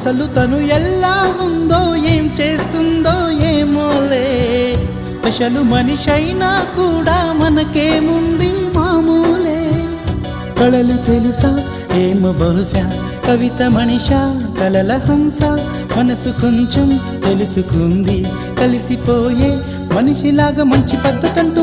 అసలు తను ఎలా ఉందో ఏం చేస్తుందో ఏమోలే స్పెషల్ మనిషైనా కూడా మనకేముంది మామూలే. కళలు తెలుసా? ఏమో బహుశా కవిత మనిషా కలల హంస. మనసు కొంచెం తెలుసుకుంది కలిసిపోయే మనిషిలాగా మంచి పద్ధతంటూ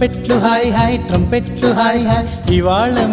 ట్రంపెట్లు హాయ్ హాయ్ ట్రంపెట్లు హాయ్ హాయ్. ఇవాళ